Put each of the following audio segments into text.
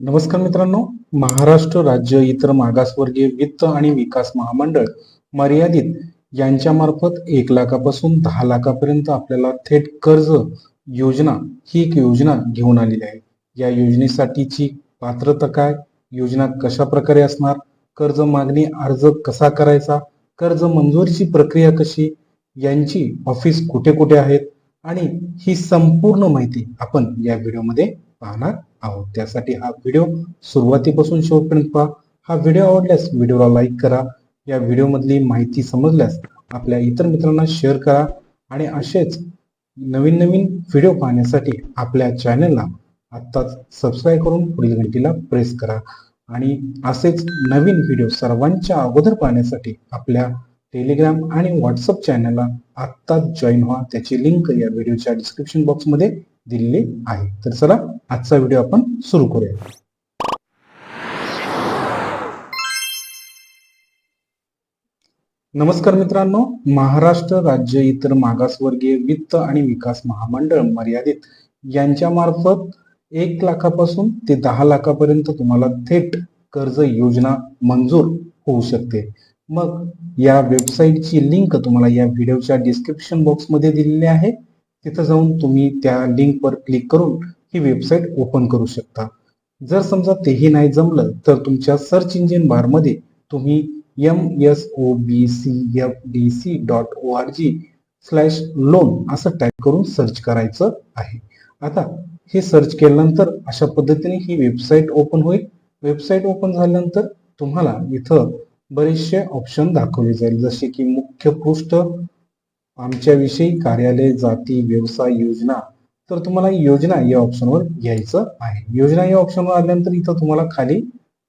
नमस्कार मित्रांनो. महाराष्ट्र राज्य इतर मागासवर्गीय वित्त आणि विकास महामंडळ मर्यादित यांच्या मार्फत एक लाखापासून दहा लाखापर्यंत आपल्याला थेट कर्ज योजना ही एक योजना घेऊन आलेली आहे. या योजनेसाठीची पात्रता काय? योजना कशा प्रकारे असणार? कर्ज मागणी अर्ज कसा करायचा? कर्ज मंजुरीची प्रक्रिया कशी? यांची ऑफिस कुठे कुठे आहेत? आणि ही संपूर्ण माहिती आपण या व्हिडिओमध्ये पाहणार आहोत. त्यासाठी हा व्हिडिओ सुरुवातीपासून शेवटपर्यंत पहा. हा व्हिडिओ आवडल्यास व्हिडिओला लाईक करा. या व्हिडिओमधली माहिती समजल्यास आपल्या इतर मित्रांना शेअर करा. आणि असेच नवीन नवीन व्हिडिओ पाहण्यासाठी आपल्या चॅनलला आत्ताच सबस्क्राईब करून पुढील घंटीला प्रेस करा. आणि असेच नवीन व्हिडिओ सर्वांच्या अगोदर पाहण्यासाठी आपल्या टेलिग्राम आणि व्हॉट्सअप चॅनलला आत्ताच जॉईन व्हा. त्याची लिंक या व्हिडिओच्या डिस्क्रिप्शन बॉक्समध्ये दिलेली आहे. तर चला आजचा व्हिडिओ आपण सुरू करूया. नमस्कार मित्रांनो महाराष्ट्र राज्य इतर मागासवर्गीय वित्त आणि विकास महामंडळ मर्यादित यांच्या मार्फत एक लाखापासून ते दहा लाखापर्यंत तुम्हाला थेट कर्ज योजना मंजूर होऊ शकते. मग या वेबसाईटची लिंक तुम्हाला या व्हिडिओच्या डिस्क्रिप्शन बॉक्समध्ये दिलेली आहे. तिथं जाऊन तुम्ही त्या लिंकवर क्लिक करून ही वेबसाईट ओपन करू शकता. जर समजा तेही नाही जमलं तर तुमच्या सर्च इंजिन बारमध्ये तुम्ही M S O B C F D C dot O R G slash loan असं टाईप करून सर्च करायचं आहे. आता हे सर्च केल्यानंतर अशा पद्धतीने ही वेबसाईट ओपन होईल. वेबसाईट ओपन झाल्यानंतर तुम्हाला इथं बरेचसे ऑप्शन दाखवले जाईल. जसे की मुख्य पृष्ठ आमच्याविषयी कार्यालय जाती व्यवसाय योजना तर तुम्हाला योजना या ऑप्शनवर घ्यायचं आहे. योजना या ऑप्शनवर आल्यानंतर इथं तुम्हाला खाली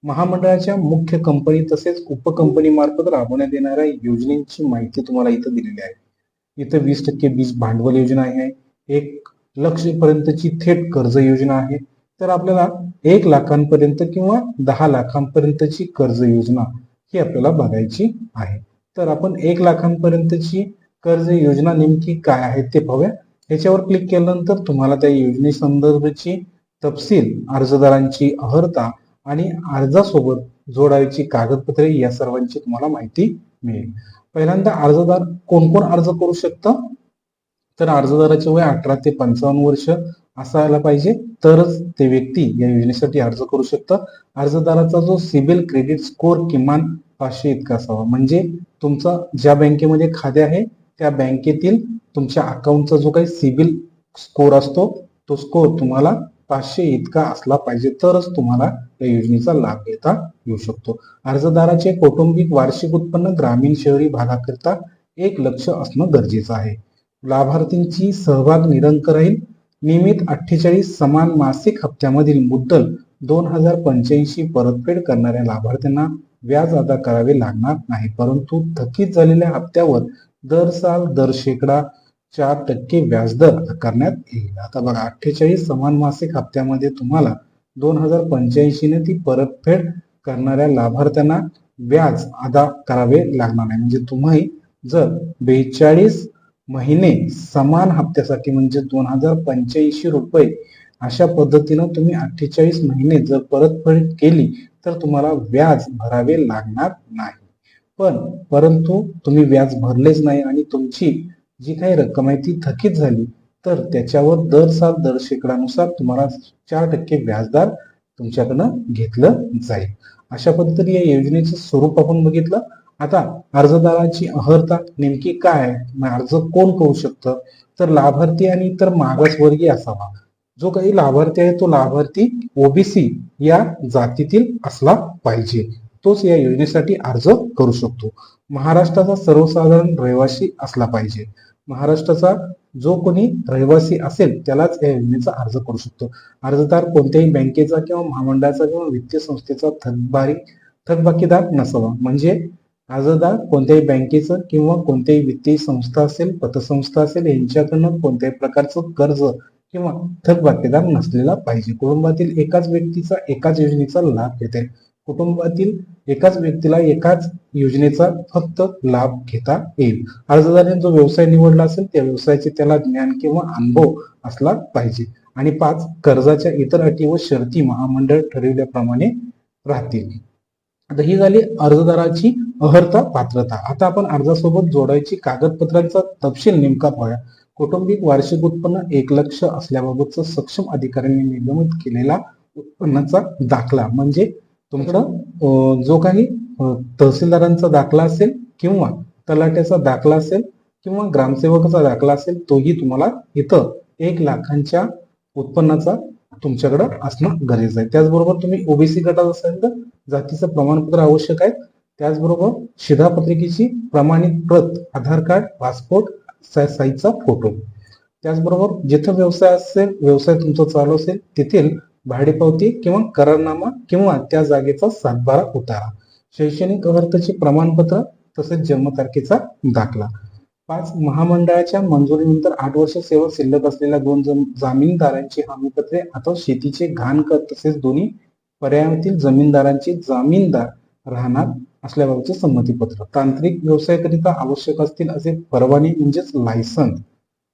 महामंडळाच्या मुख्य कंपनी तसेच उपकंपनी मार्फत राबवण्यात येणाऱ्या योजनेची माहिती तुम्हाला इथं दिलेली आहे. इथं वीस टक्के बीज भांडवल योजना आहे. एक लक्ष पर्यंतची थेट कर्ज योजना आहे. तर आपल्याला एक लाखांपर्यंत किंवा दहा लाखांपर्यंतची कर्ज योजना ही आपल्याला बघायची आहे. तर आपण एक लाखांपर्यंतची कर्ज योजना नेमकी काय आहे ते पाहूया याच्यावर क्लिक केल्यानंतर तुम्हाला त्या योजनेसंदर्भाची तपशील अर्जदारांची अर्हता आणि अर्जासोबत जोडायची कागदपत्रे या सर्वांची तुम्हाला माहिती मिळेल. पहिल्यांदा अर्जदार कोण कोण अर्ज करू शकतं? तर अर्जदाराचे वय अठरा ते पंचावन्न वर्ष असायला पाहिजे. तरच ते व्यक्ती या योजनेसाठी अर्ज करू शकतं. अर्जदाराचा जो सिबिल क्रेडिट स्कोअर किमान पाचशे इतका असावा. म्हणजे तुमचा ज्या बँकेमध्ये खाते आहे त्या बँकेतील तुमच्या अकाउंटचा जो काही सिबिल स्कोर असतो तो स्कोर तुम्हाला पाचशे इतका असला पाहिजे तरच तुम्हाला या योजनेचा लाभ घेता येऊ शकतो. अर्जदाराचे कौटुंबिक वार्षिक उत्पन्न ग्रामीण शहरी भागाकरिता एक लक्ष असणं गरजेचं आहे. लाभार्थींची सहभाग निरंक राहील. नियमित अठ्ठेचाळीस समान मासिक हप्त्यामधील मुद्दल दोन हजार पंच्याऐंशी परतफेड करणाऱ्या लाभार्थ्यांना व्याज अदा करावे लागणार नाही परंतु थकीत झालेल्या हप्त्यावर दर साल दर शेकडा चार टक्के व्याजदर आकारण्यात येईल. आता बघा अठ्ठेचाळीस समान मासिक हप्त्यामध्ये तुम्हाला दोन हजार पंच्याऐंशीने ती परतफेड करणाऱ्या लाभार्थ्यांना व्याज अदा करावे लागणार नाही. म्हणजे तुम्ही जर बेचाळीस महिने समान हप्त्यासाठी म्हणजे दोन हजार पंच्याऐंशी रुपये अशा पद्धतीनं तुम्ही अठ्ठेचाळीस महिने जर परतफेड केली तर तुम्हाला व्याज भरावे लागणार नाही. पण परंतु तुम्ही व्याज भरलेच नाही आणि तुमची जी काही रक्कम आहे ती थकीत झाली तर त्याच्यावर दर साल दर शेकडानुसार तुम्हाला चार टक्के व्याजदार तुमच्याकडनं घेतलं जाईल. अशा पद्धतीने या योजनेचं स्वरूप आपण बघितलं. आता अर्जदाराची अहर्ता नेमकी काय? आहे अर्ज कोण करू शकतं? तर लाभार्थी आणि इतर मागासवर्गीय असावा. जो काही लाभार्थी आहे तो लाभार्थी ओबीसी या जातीतील असला पाहिजे. तोच या योजनेसाठी अर्ज करू शकतो. महाराष्ट्राचा सर्वसाधारण रहिवासी असला पाहिजे. महाराष्ट्राचा जो कोणी रहिवासी असेल त्यालाच या योजनेचा अर्ज करू शकतो. अर्जदार कोणत्याही बँकेचा किंवा महामंडळाचा किंवा वित्तीय संस्थेचा थकबारी थकबाकीदार नसावा. म्हणजे अर्जदार कोणत्याही बँकेचं किंवा कोणत्याही वित्तीय संस्था असेल पतसंस्था असेल यांच्याकडनं कोणत्याही प्रकारचं कर्ज किंवा थकबाकीदार नसलेला पाहिजे. कुटुंबातील एकाच व्यक्तीचा एकाच योजनेचा लाभ घेते कुटुंबातील एकाच व्यक्तीला एकाच योजनेचा फक्त लाभ घेता येईल. अर्जदाराने जो व्यवसाय निवडला असेल त्या व्यवसायाचे त्याला ज्ञान किंवा अनुभव असला पाहिजे. आणि पाच कर्जाच्या इतर अटी व शर्ती महामंडळ ठरविल्याप्रमाणे राहतील. आता ही झाली अर्जदाराची अहर्ता पात्रता. आता आपण अर्जासोबत जोडायची कागदपत्रांचा तपशील नेमका पाहूया. कौटुंबिक वार्षिक उत्पन्न एक लक्ष असल्याबाबतचा सक्षम अधिकाऱ्यांनी निर्गमित केलेला उत्पन्नाचा दाखला म्हणजे तुमचं जो काही तहसीलदारांचा दाखला असेल किंवा तलाट्याचा दाखला असेल किंवा ग्रामसेवकाचा दाखला असेल तोही तुम्हाला इथं एक लाखांच्या उत्पन्नाचा तुमच्याकडं असणं गरजेचं आहे. त्याचबरोबर तुम्ही ओबीसी गटात असाल तर जातीचं प्रमाणपत्र आवश्यक आहे. त्याचबरोबर शिधापत्रिकेची प्रमाणित प्रत आधार कार्ड पासपोर्ट सा- साईजचा फोटो. त्याचबरोबर जिथं व्यवसाय असेल व्यवसाय तुमचा चालू असेल तेथील भाडेपावती किंवा करारनामा किंवा त्या जागेचा सातबारा उतारा. शैक्षणिक अर्थाचे प्रमाणपत्र तसेच जन्मतारखेचा दाखला. पाच महामंडळाच्या मंजुरीनंतर आठ वर्ष सेवा शिल्लक असलेल्या दोन जामीनदारांची हमीपत्रे आता शेतीचे घाण तसेच दोन्ही पर्यायातील जमीनदारांची जामीनदार राहणार असल्याबाबतचे संमतीपत्र. तांत्रिक व्यवसायाकरिता आवश्यक असतील असे परवाने म्हणजेच लायसन्स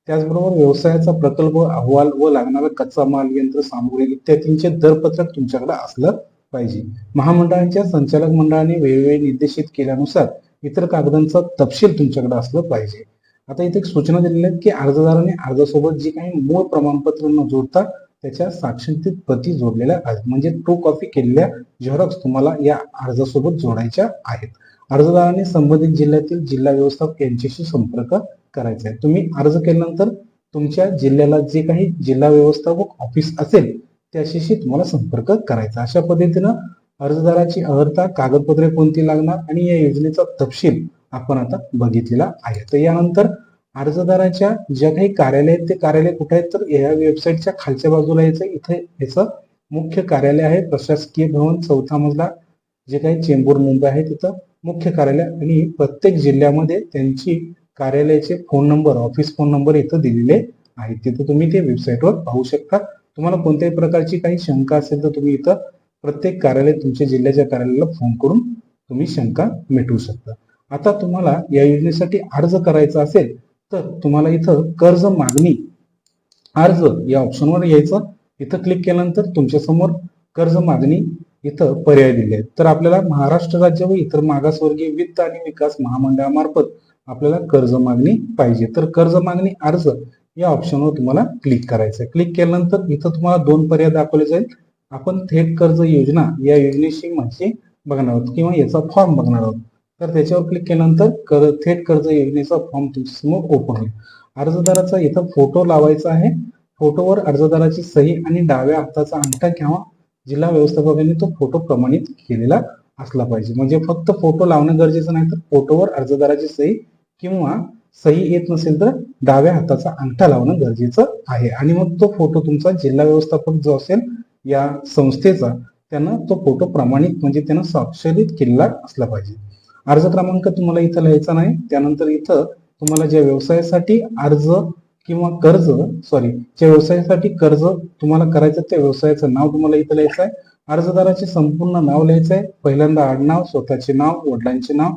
त्याचबरोबर व्यवसायाचा प्रकल्प अहवाल व लागणारा कच्चा माल यंत्र सामुग्री इत्यादींचे दरपत्रक तुमच्याकडे असलं पाहिजे. महामंडळांच्या संचालक मंडळाने वेळोवेळी निर्देशित केल्यानुसार इतर कागदांचा तपशील तुमच्याकडे असलं पाहिजे. आता इथे एक सूचना दिलेल्या आहे की अर्जदाराने अर्जासोबत जी काही मूळ प्रमाणपत्र न जोडता त्याच्या साक्षरतीत प्रती जोडलेल्या आहेत. म्हणजे ट्रू कॉपी केलेल्या झेरॉक्स तुम्हाला या अर्जासोबत जोडायच्या आहेत. अर्जदाराने संबंधित जिल्ह्यातील जिल्हा व्यवस्थापक यांच्याशी संपर्क करायचं आहे तुम्ही अर्ज केल्यानंतर तुमच्या जिल्ह्याला जे काही जिल्हा व्यवस्थापक ऑफिस असेल त्याच्याशी तुम्हाला संपर्क करायचा. अशा पद्धतीनं अर्जदाराची अर्हता कागदपत्रे कोणती लागणार आणि या योजनेचा तपशील आपण आता बघितलेला आहे. तर यानंतर अर्जदाराच्या ज्या काही कार्यालय आहेत ते कार्यालय कुठे आहेत? तर या वेबसाईटच्या खालच्या बाजूला यायचं. इथे याचं मुख्य कार्यालय आहे प्रशासकीय भवन चौथा मजला जे काही चेंबूर मुंबई आहे तिथं मुख्य कार्यालय आणि प्रत्येक जिल्ह्यामध्ये त्यांची कार्यालयाचे phone number office phone number इथं दिलेले आहेत. तिथं तुम्ही ते वेबसाईटवर पाहू शकता. तुम्हाला कोणत्याही प्रकारची काही शंका असेल तर तुम्ही इथं प्रत्येक कार्यालय तुमच्या जिल्ह्याच्या कार्यालयाला फोन करून तुम्ही शंका मिटवू शकता. आता तुम्हाला या योजनेसाठी अर्ज करायचा असेल तर तुम्हाला इथं कर्ज मागणी अर्ज या ऑप्शनवर यायचं. इथं क्लिक केल्यानंतर तुमच्यासमोर कर्ज मागणी इथं पर्याय दिले आहेत. तर आपल्याला महाराष्ट्र राज्य व इतर मागासवर्गीय वित्त आणि विकास महामंडळामार्फत आपल्याला कर्ज मागणी पाहिजे. तर कर्ज मागणी अर्ज या ऑप्शनवर तुम्हाला क्लिक करायचं आहे. क्लिक केल्यानंतर इथं तुम्हाला दोन पर्याय दाखवले जाईल. आपण थेट कर्ज योजना या योजनेशी माहिती बघणार आहोत किंवा याचा फॉर्म बघणार आहोत. तर त्याच्यावर क्लिक केल्यानंतर कर थेट कर्ज योजनेचा फॉर्म तुमच्यासमोर ओपन होईल. अर्जदाराचा इथं फोटो लावायचा आहे. फोटोवर अर्जदाराची सही आणि डाव्या हाताचा अंगठा किंवा जिल्हा व्यवस्थापकांनी तो फोटो प्रमाणित केलेला असला पाहिजे. म्हणजे फक्त फोटो लावणं गरजेचं नाही तर फोटोवर अर्जदाराची सही किंवा सही येत नसेल तर डाव्या हाताचा अंगठा लावणं गरजेचं आहे. आणि मग तो फोटो तुमचा जिल्हा व्यवस्थापक जो असेल या संस्थेचा त्यांना तो फोटो प्रमाणित म्हणजे त्यांना स्वाक्षरित केलेला असला पाहिजे. अर्ज क्रमांक तुम्हाला इथं लिहायचा नाही. त्यानंतर इथं तुम्हाला ज्या व्यवसायासाठी अर्ज किंवा कर्ज सॉरी ज्या व्यवसायासाठी कर्ज तुम्हाला करायचं त्या व्यवसायाचं नाव तुम्हाला इथं लिहायचं आहे. अर्जदाराचे संपूर्ण नाव लिहायचं आहे. पहिल्यांदा आडनाव स्वतःचे नाव वडिलांचे नाव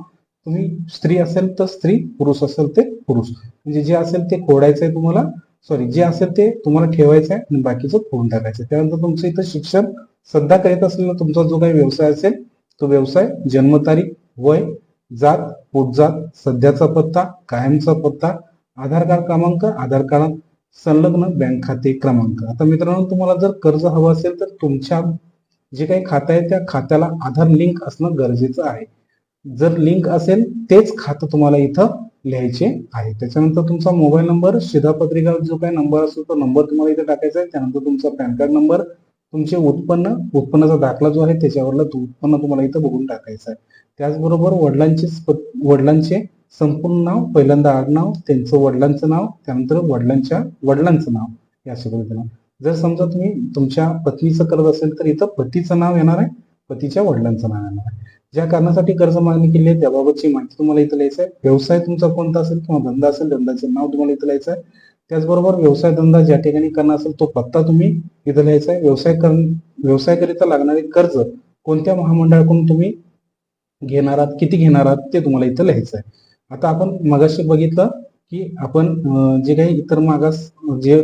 तुम्ही स्त्री असेल तर स्त्री पुरुष असेल ते पुरुष. म्हणजे जे असेल ते खोडायचं आहे तुम्हाला सॉरी जे असेल ते तुम्हाला ठेवायचं आहे आणि बाकीचं खोडून टाकायचं आहे. त्यानंतर तुमचं इथं शिक्षण सध्या करीत असलेला तुमचा जो काही व्यवसाय असेल तो व्यवसाय जन्मतारीख वय जात पोटजात सध्याचा पत्ता कायमचा पत्ता आधार कार्ड क्रमांक आधार कार्ड संलग्न बँक खाते क्रमांक. आता मित्रांनो तुम्हाला जर कर्ज हवं असेल तर तुमच्या जे काही खातं आहे त्या खात्याला आधार लिंक असणं गरजेचं आहे. जर लिंक असेल तेच खातं तुम्हाला इथं लिहायचे आहे. त्याच्यानंतर तुमचा मोबाईल नंबर शिधापत्रिका जो काही नंबर असतो तो नंबर तुम्हाला इथे टाकायचा आहे. त्यानंतर तुमचा पॅन कार्ड नंबर तुमचे उत्पन्न उत्पन्नाचा दाखला जो आहे त्याच्यावरला तो उत्पन्न तुम्हाला इथं बघून टाकायचं आहे. त्याचबरोबर वडिलांचे वडिलांचे संपूर्ण नाव पहिल्यांदा आडनाव त्यांचं वडिलांचं नाव त्यानंतर वडिलांच्या वडिलांचं नाव या सगळं नाव जर समजा तुम्ही तुमच्या पत्नीचं करत असेल तर इथं पतीचं नाव येणार आहे पतीच्या वडिलांचं नाव येणार आहे. ज्या कारणासाठी कर्ज मागणी केली आहे त्याबाबतची माहिती तुम्हाला इथं लिहायचं आहे. व्यवसाय तुमचा कोणता असेल किंवा धंदा असेल धंद्याचं नाव तुम्हाला इथं लिहायचं आहे. त्याचबरोबर व्यवसाय धंदा ज्या ठिकाणी करणार असेल तो पत्ता तुम्ही इथं लिहायचा आहे. व्यवसाय कर व्यवसायाकरिता लागणारे कर्ज कोणत्या महामंडळाकडून तुम्ही घेणार आहात किती घेणार आहात ते तुम्हाला इथं लिहायचं आहे. आता आपण मगाशी बघितलं की आपण जे काही इतर मागास जे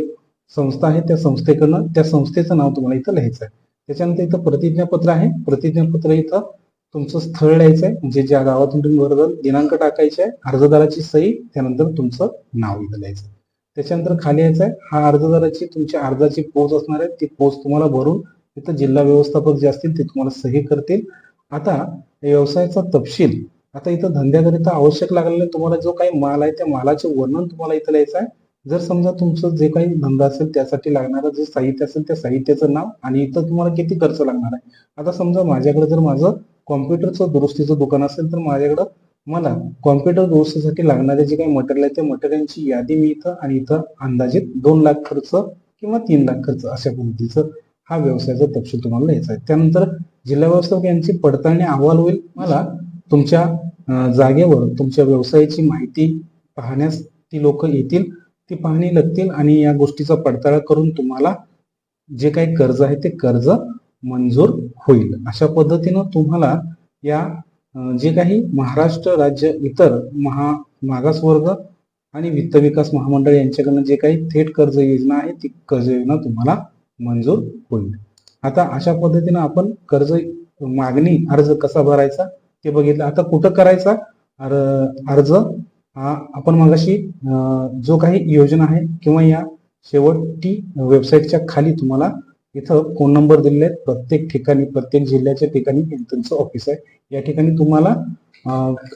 संस्था आहे त्या संस्थेकडनं त्या संस्थेचं नाव तुम्हाला इथं लिहायचं आहे. त्याच्यानंतर इथं प्रतिज्ञापत्र आहे. प्रतिज्ञापत्र इथं तुमचं स्थळ लिहायचं आहे म्हणजे ज्या गावातून तुम्ही अर्ज दिनांक टाकायचे आहे अर्जदाराची सही त्यानंतर तुमचं नाव इथं लिहायचं. त्याच्यानंतर खाली यायचं आहे हा अर्जदाराची तुमच्या अर्जाची पोच असणार आहे ती पोच तुम्हाला भरून तिथं जिल्हा व्यवस्थापक जे असतील ते तुम्हाला सही करतील. आता व्यवसायाचा तपशील आता इथं धंद्याकरिता आवश्यक लागलेला तुम्हाला जो काही माल आहे त्या मालाचे वर्णन तुम्हाला इथं लिहायचं आहे. जर समजा तुमचं जे काही धंदा असेल त्यासाठी लागणारं जे साहित्य असेल त्या साहित्याचं नाव आणि इथं तुम्हाला किती खर्च लागणार आहे? आता समजा माझ्याकडे जर माझं कॉम्प्युटरचं दुरुस्तीचं दुकान असेल तर माझ्याकडं मला कॉम्प्युटर दुरुस्तीसाठी लागणारे जे काही मटेरियल आहे त्या मटेरियलची यादी मी इथं आणि इथं अंदाजित दोन लाख खर्च किंवा तीन लाख खर्च अशा पद्धतीचं हा व्यवसायाचा तपशील तुम्हाला लिहायचा आहे. त्यानंतर जिल्हा व्यवस्थापक यांची पडताळणी अहवाल होईल. मला तुमच्या जागेवर तुमच्या व्यवसायाची माहिती पाहण्यास ती लोक येतील ती पाहणी लागतील आणि या गोष्टीचा पडताळा करून तुम्हाला जे काही कर्ज आहे ते कर्ज मंजूर होईल. अशा पद्धतीनं तुम्हाला या जे काही महाराष्ट्र राज्य इतर महा मागासवर्ग आणि वित्त विकास महामंडळ यांच्याकडनं जे काही थेट कर्ज योजना आहे ती कर्ज योजना तुम्हाला मंजूर होईल. आता अशा पद्धतीनं आपण कर्ज मागणी अर्ज कसा भरायचा ते बघितलं. आता कुठं करायचा? अर्ज हा आपण मगाशी जो काही योजना आहे किंवा या शेवटी वेबसाईटच्या खाली तुम्हाला इथं फोन नंबर दिलेले आहेत. प्रत्येक ठिकाणी प्रत्येक जिल्ह्याच्या ठिकाणी त्यांचं ऑफिस आहे. या ठिकाणी तुम्हाला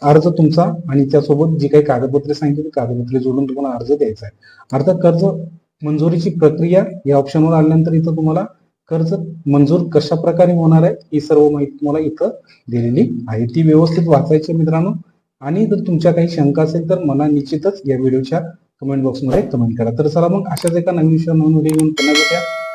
अर्ज तुमचा आणि त्यासोबत जी काही कागदपत्रे सांगितली कागदपत्रे जोडून तुम्हाला अर्ज द्यायचा आहे. अर्थात कर्ज मंजुरीची प्रक्रिया या ऑप्शनवर आल्यानंतर इथं तुम्हाला कर्ज मंजूर कशा प्रकारे होणार आहे ही सर्व माहिती तुम्हाला इथं दिलेली आहे. ती व्यवस्थित वाचायची मित्रांनो. आणि जर तुमच्या काही शंका असेल तर मला निश्चितच या व्हिडिओच्या कमेंट बॉक्समध्ये कमेंट करा. तर चला मग अशाच एका नवीन विषयावर नवीन व्हिडिओ घेऊन पुन्हा भेटूया.